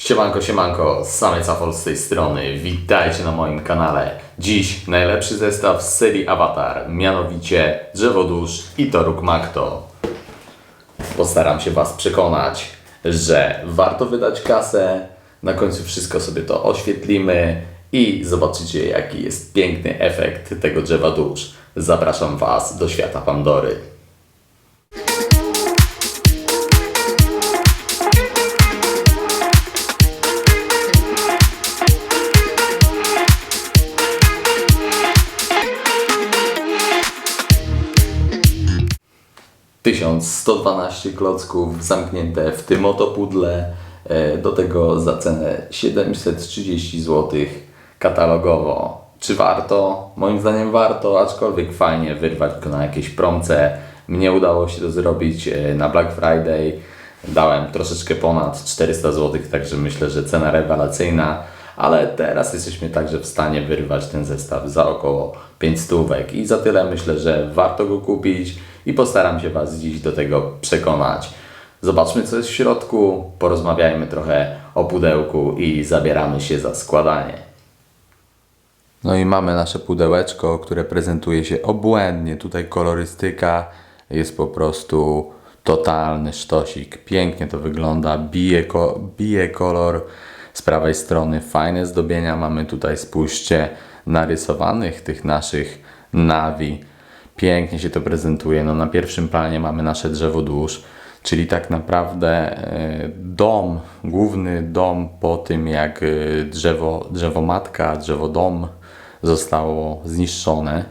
Siemanko, siemanko, Samiec Afol z tej strony. Witajcie na moim kanale. Dziś najlepszy zestaw z serii Avatar, mianowicie Drzewo Dusz i Toruk Makto. Postaram się Was przekonać, że warto wydać kasę. Na końcu wszystko sobie to oświetlimy i zobaczycie, jaki jest piękny efekt tego drzewa dusz. Zapraszam Was do świata Pandory. 1112 klocków zamknięte w tym oto pudle. e, Do tego za cenę 730 zł katalogowo. Czy warto? Moim zdaniem warto, aczkolwiek fajnie wyrwać go na jakieś promce. Mnie udało się to zrobić e, na Black Friday. Dałem troszeczkę ponad 400 zł, także myślę, że cena rewelacyjna. Ale teraz jesteśmy także w stanie wyrwać ten zestaw za około 5 stówek i za tyle myślę, że warto go kupić i postaram się Was dziś do tego przekonać. Zobaczmy co jest w środku, porozmawiajmy trochę o pudełku i zabieramy się za składanie. No i mamy nasze pudełeczko, które prezentuje się obłędnie. Tutaj kolorystyka jest po prostu totalny sztosik. Pięknie to wygląda, bije, ko- bije kolor z prawej strony. Fajne zdobienia mamy tutaj, spójrzcie, narysowanych tych naszych nawi. Pięknie się to prezentuje. No, na pierwszym planie mamy nasze drzewo dusz, czyli tak naprawdę e, dom, główny dom po tym jak e, drzewo, drzewo matka, drzewo dom zostało zniszczone.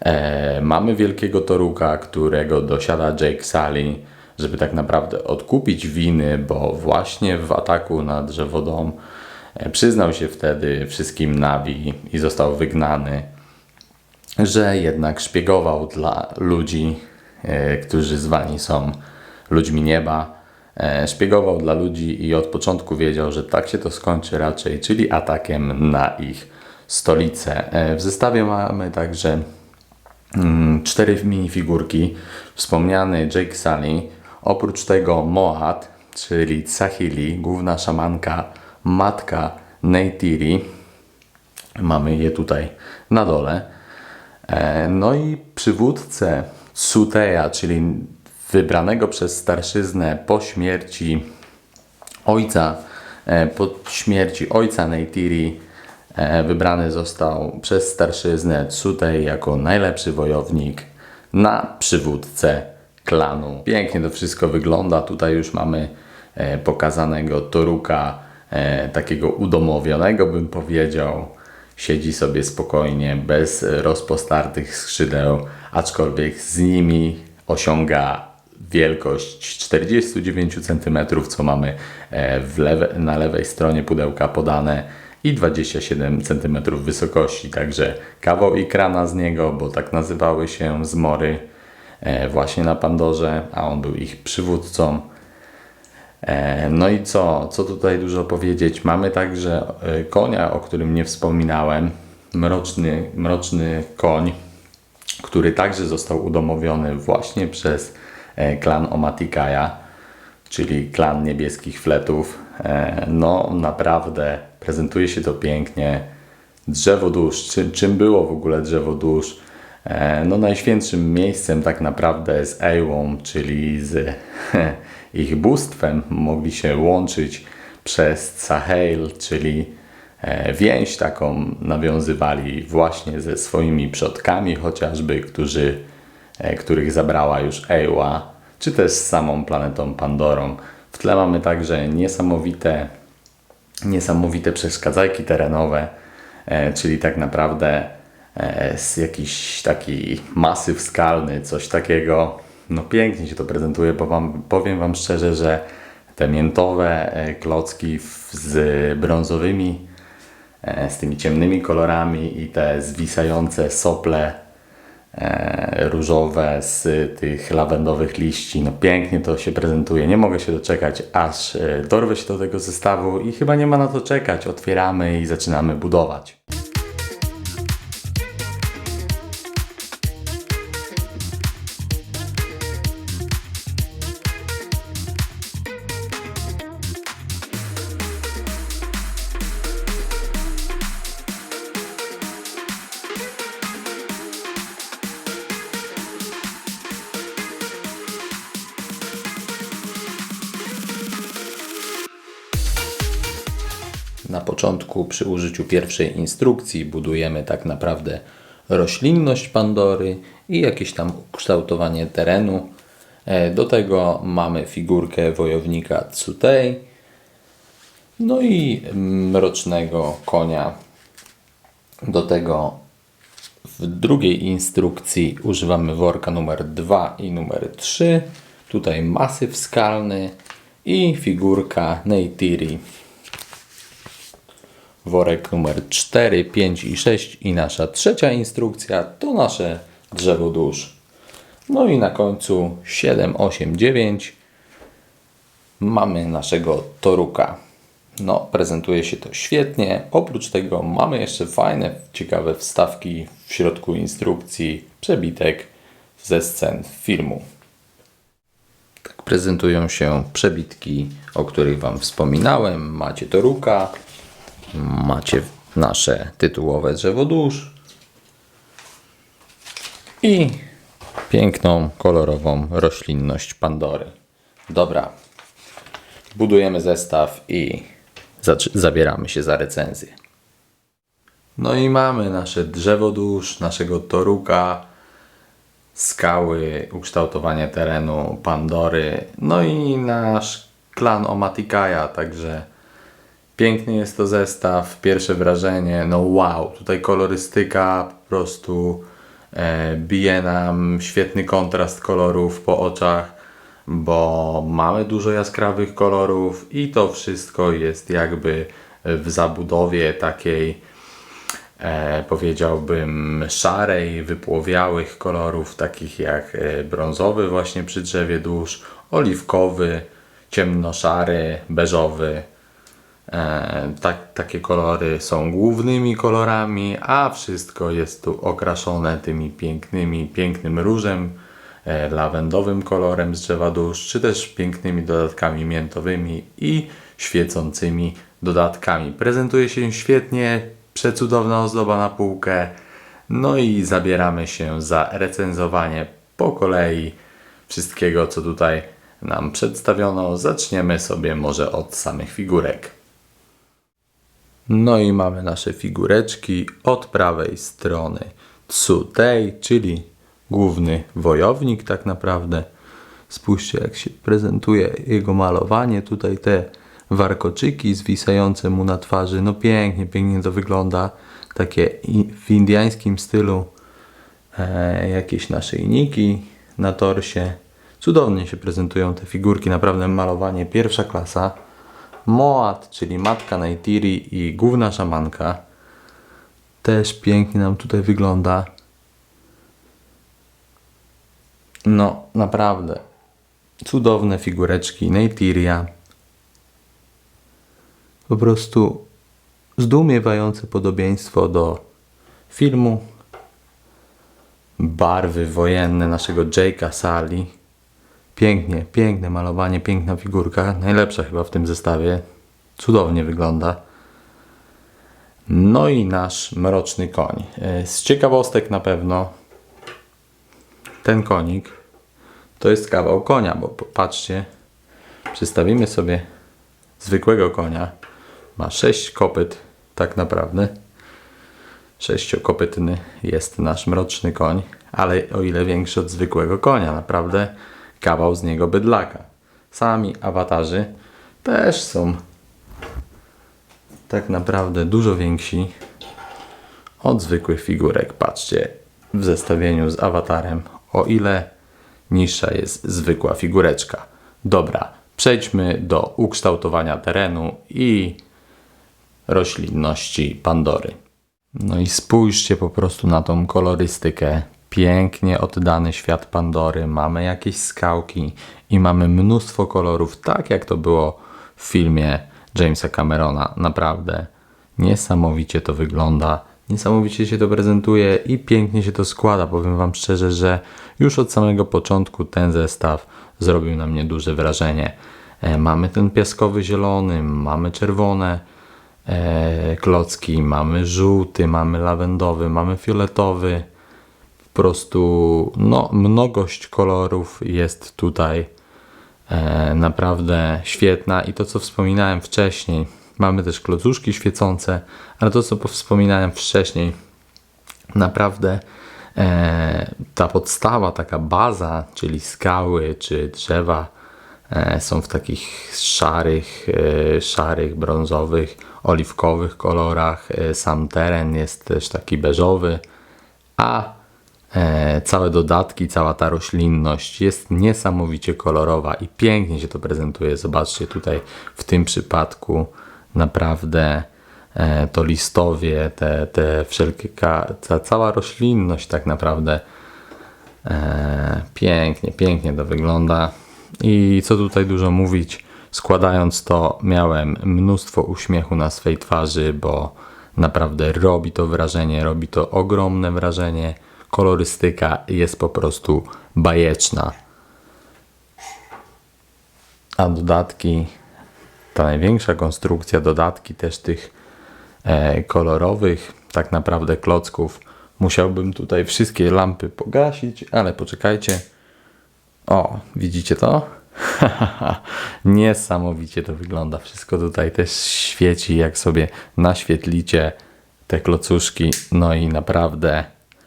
E, mamy wielkiego toruka, którego dosiada Jake Sully, żeby tak naprawdę odkupić winy, bo właśnie w ataku na drzewodom e, przyznał się wtedy wszystkim Navi i został wygnany, że jednak szpiegował dla ludzi, e, którzy zwani są ludźmi nieba. E, szpiegował dla ludzi i od początku wiedział, że tak się to skończy raczej, czyli atakiem na ich stolicę. E, w zestawie mamy także mm, cztery minifigurki. Wspomniany Jake Sully. Oprócz tego Moat, czyli Tsahili, główna szamanka, matka Neytiri. Mamy je tutaj na dole. E, No i przywódcę Suteja, czyli wybranego przez starszyznę po śmierci ojca, e, po śmierci ojca Neytiri, e, wybrany został przez starszyznę Tsutej jako najlepszy wojownik na przywódcę klanu. Pięknie to wszystko wygląda. Tutaj już mamy pokazanego Toruka, takiego udomowionego bym powiedział. Siedzi sobie spokojnie, bez rozpostartych skrzydeł, aczkolwiek z nimi osiąga wielkość 49 cm, co mamy e, lewe, na lewej stronie pudełka podane i 27 cm wysokości, także kawał ikrana z niego, bo tak nazywały się zmory e, właśnie na Pandorze, a on był ich przywódcą. E, No i co? Co tutaj dużo powiedzieć? Mamy także e, konia, o którym nie wspominałem. Mroczny, mroczny koń, który także został udomowiony właśnie przez e, klan Omatikaja, czyli klan niebieskich fletów. No naprawdę prezentuje się to pięknie. Drzewo dusz. Czym, było w ogóle drzewo dusz? No najświętszym miejscem tak naprawdę z Ejłą, czyli z ich bóstwem mogli się łączyć przez Sahel, czyli e, więź taką nawiązywali właśnie ze swoimi przodkami chociażby, którzy, e, których zabrała już Ejła, czy też z samą planetą Pandorą. W tle mamy także niesamowite niesamowite przeszkadzajki terenowe, e, czyli tak naprawdę jakiś taki masyw skalny, coś takiego. No pięknie się to prezentuje, bo wam, powiem Wam szczerze, że te miętowe e, klocki z brązowymi, e, z tymi ciemnymi kolorami i te zwisające sople e, różowe z tych lawendowych liści. No pięknie to się prezentuje. Nie mogę się doczekać, aż dorwę się do tego zestawu i chyba nie ma na to czekać. Otwieramy i zaczynamy budować. Przy użyciu pierwszej instrukcji, budujemy tak naprawdę roślinność Pandory i jakieś tam kształtowanie terenu. E, Do tego mamy figurkę wojownika Tsutei, no i mrocznego konia. Do tego w drugiej instrukcji używamy worka numer 2 i numer 3. Tutaj masyw skalny i figurka Neytiri. Worek numer 4, 5 i 6 i nasza trzecia instrukcja to nasze drzewo dusz. No i na końcu 7, 8, 9 mamy naszego toruka. No, prezentuje się to świetnie. Oprócz tego mamy jeszcze fajne, ciekawe wstawki w środku instrukcji, przebitek ze scen filmu. Tak prezentują się przebitki, o których Wam wspominałem. Macie Toruka, macie nasze tytułowe drzewo dusz i piękną, kolorową roślinność Pandory. Dobra, budujemy zestaw i zabieramy się za recenzję. No i mamy nasze drzewo dusz, naszego toruka, skały, ukształtowanie terenu Pandory, no i nasz klan Omatikaja, także piękny jest to zestaw, pierwsze wrażenie, no wow, tutaj kolorystyka po prostu e, bije nam świetny kontrast kolorów po oczach, bo mamy dużo jaskrawych kolorów i to wszystko jest jakby w zabudowie takiej e, powiedziałbym szarej, wypłowiałych kolorów, takich jak e, brązowy właśnie przy drzewie dusz, oliwkowy, ciemnoszary, beżowy. E, tak, takie kolory są głównymi kolorami, a wszystko jest tu okraszone tymi pięknymi, pięknym różem, e, lawendowym kolorem z drzewa dusz, czy też pięknymi dodatkami miętowymi i świecącymi dodatkami. Prezentuje się świetnie, przecudowna ozdoba na półkę. No i zabieramy się za recenzowanie po kolei wszystkiego, co tutaj nam przedstawiono. Zaczniemy sobie może od samych figurek. No i mamy nasze figureczki od prawej strony. Tsutei, czyli główny wojownik tak naprawdę. Spójrzcie jak się prezentuje jego malowanie. Tutaj te warkoczyki zwisające mu na twarzy. No pięknie, pięknie to wygląda. Takie w indiańskim stylu e, jakieś naszyjniki na torsie. Cudownie się prezentują te figurki, naprawdę malowanie pierwsza klasa. Moat, czyli matka Neytiri i główna szamanka. Też pięknie nam tutaj wygląda. No, naprawdę. Cudowne figureczki Neytiria. Po prostu zdumiewające podobieństwo do filmu. Barwy wojenne naszego Jake'a Sali. Pięknie, piękne malowanie, piękna figurka. Najlepsza chyba w tym zestawie. Cudownie wygląda. No i nasz mroczny koń. E, Z ciekawostek na pewno ten konik to jest kawał konia, bo patrzcie, przystawimy sobie zwykłego konia. Ma sześć kopyt tak naprawdę. Sześciokopytny jest nasz mroczny koń, ale o ile większy od zwykłego konia, naprawdę kawał z niego bydlaka. Sami awatarzy też są tak naprawdę dużo więksi od zwykłych figurek. Patrzcie, w zestawieniu z awatarem, o ile niższa jest zwykła figureczka. Dobra, przejdźmy do ukształtowania terenu i roślinności Pandory. No i spójrzcie po prostu na tą kolorystykę. Pięknie oddany świat Pandory. Mamy jakieś skałki i mamy mnóstwo kolorów, tak jak to było w filmie Jamesa Camerona. Naprawdę niesamowicie to wygląda. Niesamowicie się to prezentuje i pięknie się to składa. Powiem Wam szczerze, że już od samego początku ten zestaw zrobił na mnie duże wrażenie. E, Mamy ten piaskowy zielony, mamy czerwone, e, klocki, mamy żółty, mamy lawendowy, mamy fioletowy. Po prostu no, mnogość kolorów jest tutaj e, naprawdę świetna i to co wspominałem wcześniej, Mamy też klocuszki świecące, ale to co wspominałem wcześniej, naprawdę e, ta podstawa, taka baza, czyli skały czy drzewa e, są w takich szarych, e, szarych, brązowych, oliwkowych kolorach. E, sam teren jest też taki beżowy, a całe dodatki, cała ta roślinność jest niesamowicie kolorowa i pięknie się to prezentuje. Zobaczcie tutaj w tym przypadku naprawdę e, to listowie, te, te wszelkie, ta cała roślinność tak naprawdę e, pięknie, pięknie to wygląda. I co tutaj dużo mówić, składając to miałem mnóstwo uśmiechu na swej twarzy, bo naprawdę robi to wrażenie, robi to ogromne wrażenie. Kolorystyka jest po prostu bajeczna. A dodatki, ta największa konstrukcja, dodatki też tych e, kolorowych, tak naprawdę klocków. Musiałbym tutaj wszystkie lampy pogasić, ale poczekajcie. O, widzicie to? Niesamowicie to wygląda. Wszystko tutaj też świeci, jak sobie naświetlicie te klocuszki. No i naprawdę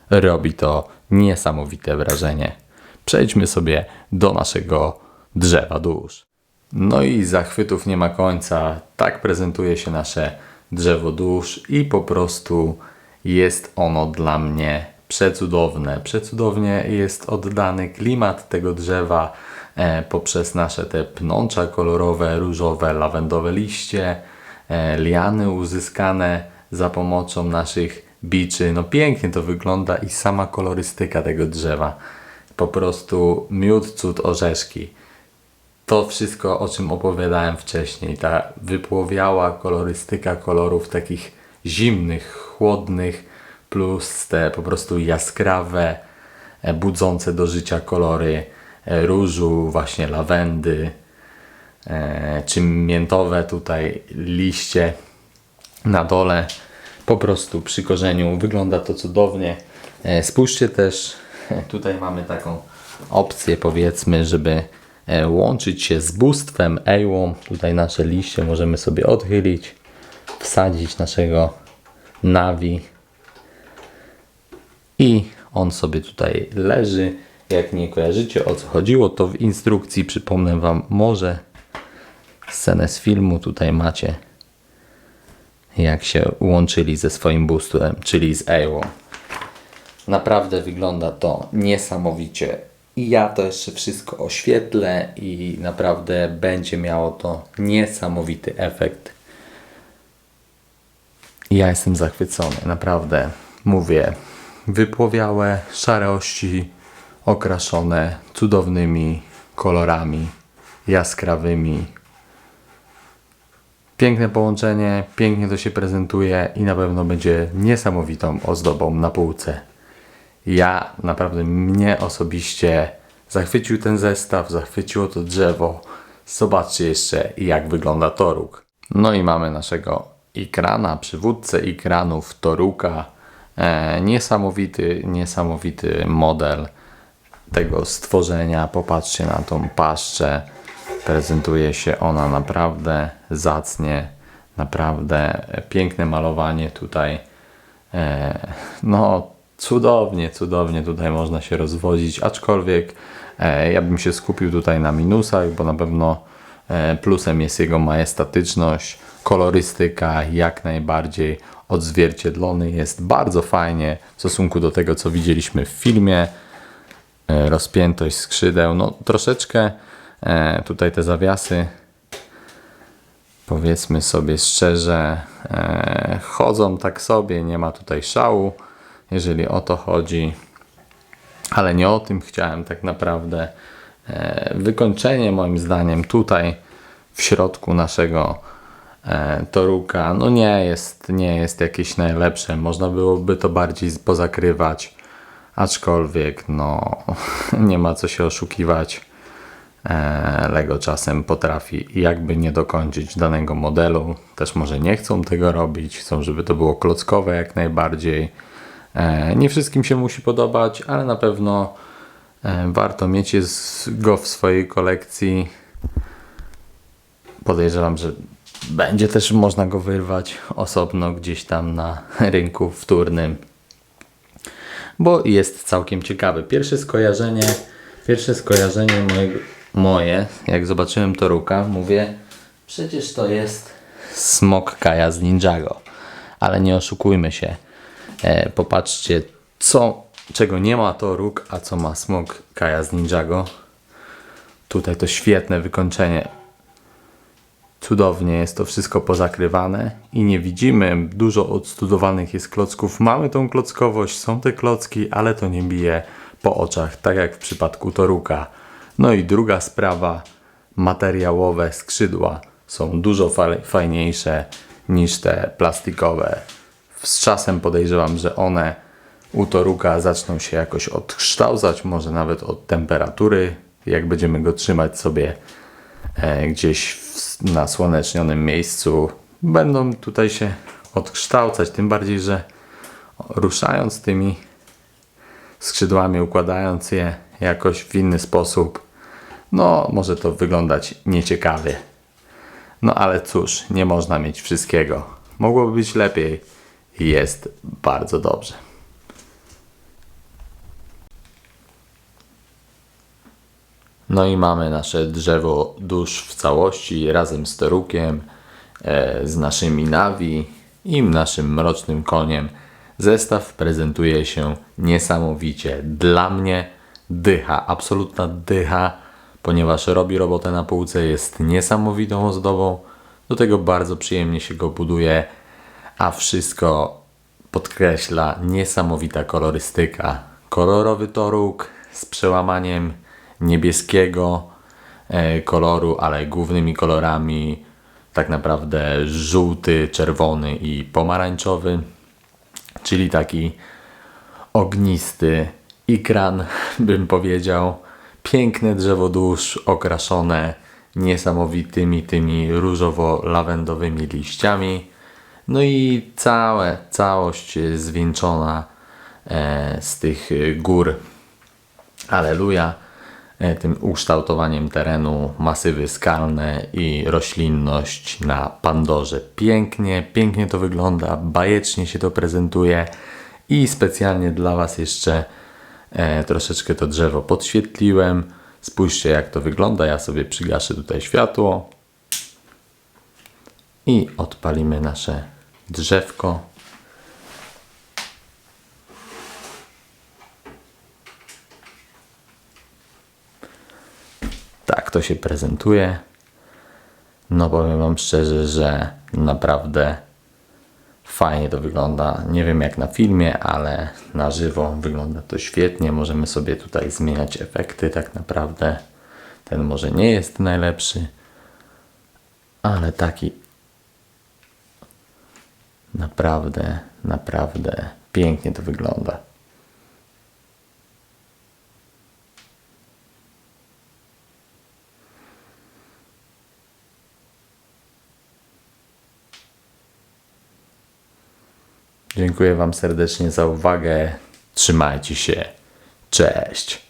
robi to niesamowite wrażenie. Przejdźmy sobie do naszego drzewa dusz. No i zachwytów nie ma końca. Tak prezentuje się nasze drzewo dusz i po prostu jest ono dla mnie przecudowne. Przecudownie jest oddany klimat tego drzewa e, poprzez nasze te pnącza kolorowe, różowe, lawendowe liście, e, liany uzyskane za pomocą naszych biczy. No pięknie to wygląda i sama kolorystyka tego drzewa. Po prostu miód, cud, orzeszki to wszystko, o czym opowiadałem wcześniej, ta wypłowiała kolorystyka kolorów takich zimnych, chłodnych, plus te po prostu jaskrawe, e, budzące do życia kolory e, różu, właśnie lawendy, e, czy miętowe tutaj liście na dole. Po prostu przy korzeniu wygląda to cudownie. E, Spójrzcie też, tutaj mamy taką opcję powiedzmy, żeby e, łączyć się z bóstwem Ejłą. Tutaj nasze liście możemy sobie odchylić, wsadzić naszego nawi i on sobie tutaj leży. Jak nie kojarzycie o co chodziło, to w instrukcji przypomnę Wam może scenę z filmu. Tutaj macie jak się łączyli ze swoim bóstwem, czyli z Ejłą. Naprawdę wygląda to niesamowicie. I ja to jeszcze wszystko oświetlę i naprawdę będzie miało to niesamowity efekt. Ja jestem zachwycony, naprawdę. Mówię, wypłowiałe, szare ości, okraszone cudownymi kolorami, jaskrawymi. Piękne połączenie, pięknie to się prezentuje i na pewno będzie niesamowitą ozdobą na półce. Ja naprawdę mnie osobiście zachwycił ten zestaw, zachwyciło to drzewo. Zobaczcie jeszcze jak wygląda toruk. No i mamy naszego ikrana, przywódcę ikranów toruka. E, niesamowity, niesamowity model tego stworzenia. Popatrzcie na tą paszczę. Prezentuje się ona naprawdę zacnie. Naprawdę piękne malowanie tutaj. E, no, cudownie, cudownie tutaj można się rozwodzić, aczkolwiek e, ja bym się skupił tutaj na minusach, bo na pewno e, plusem jest jego majestatyczność, kolorystyka jak najbardziej odzwierciedlony jest bardzo fajnie w stosunku do tego, co widzieliśmy w filmie. Rozpiętość skrzydeł, no troszeczkę tutaj te zawiasy powiedzmy sobie szczerze, e, chodzą tak sobie, nie ma tutaj szału, jeżeli o to chodzi, ale nie o tym chciałem tak naprawdę. E, wykończenie moim zdaniem tutaj w środku naszego e, toruka, no nie jest, nie jest jakieś najlepsze, można byłoby to bardziej pozakrywać, aczkolwiek no nie ma co się oszukiwać. E, Lego czasem potrafi jakby nie dokończyć danego modelu. Też może nie chcą tego robić, chcą, żeby to było klockowe jak najbardziej. E, Nie wszystkim się musi podobać, ale na pewno e, warto mieć go w swojej kolekcji. Podejrzewam, że Będzie też można go wyrwać osobno gdzieś tam na rynku wtórnym. Bo jest całkiem ciekawy. Pierwsze skojarzenie, pierwsze skojarzenie mojego, moje, jak zobaczyłem Toruka, mówię, przecież to jest smok Kaja z Ninjago. Ale nie oszukujmy się. E, popatrzcie, co, czego nie ma Toruk, a co ma smok Kaja z Ninjago. Tutaj to świetne wykończenie. Cudownie jest to wszystko pozakrywane i nie widzimy dużo odstudowanych jest klocków. Mamy tą klockowość, są te klocki, ale to nie bije po oczach, tak jak w przypadku Toruka. No i druga sprawa, materiałowe skrzydła są dużo fa- fajniejsze niż te plastikowe. Z czasem podejrzewam, że one u Toruka zaczną się jakoś odkształcać, może nawet od temperatury, jak będziemy go trzymać sobie e, gdzieś w, na słonecznionym miejscu, będą tutaj się odkształcać. Tym bardziej, że ruszając tymi skrzydłami, układając je jakoś w inny sposób, no może to wyglądać nieciekawie. No ale cóż, nie można mieć wszystkiego. Mogłoby być lepiej. Jest bardzo dobrze. No i mamy nasze drzewo dusz w całości razem z Torukiem, e, z naszymi Navi i naszym mrocznym koniem. Zestaw prezentuje się niesamowicie. Dla mnie dycha, absolutna dycha, ponieważ robi robotę na półce, jest niesamowitą ozdobą. Do tego bardzo przyjemnie się go buduje, a wszystko podkreśla niesamowita kolorystyka. Kolorowy toruk z przełamaniem niebieskiego e, koloru, ale głównymi kolorami tak naprawdę żółty, czerwony i pomarańczowy, czyli taki ognisty ikran, bym powiedział. Piękne drzewo dusz okraszone niesamowitymi tymi różowo-lawendowymi liściami. No i całe, całość zwieńczona e, z tych gór Aleluja. E, Tym ukształtowaniem terenu, masywy skalne i roślinność na Pandorze. Pięknie, pięknie to wygląda, bajecznie się to prezentuje i specjalnie dla Was jeszcze e, troszeczkę to drzewo podświetliłem. Spójrzcie jak to wygląda. Ja sobie przygaszę tutaj światło i odpalimy nasze drzewko. Tak to się prezentuje. No powiem Wam szczerze, że naprawdę fajnie to wygląda. Nie wiem jak na filmie, ale na żywo wygląda to świetnie. Możemy sobie tutaj zmieniać efekty tak naprawdę. Ten może nie jest najlepszy, ale taki naprawdę, naprawdę pięknie to wygląda. Dziękuję Wam serdecznie za uwagę. Trzymajcie się. Cześć.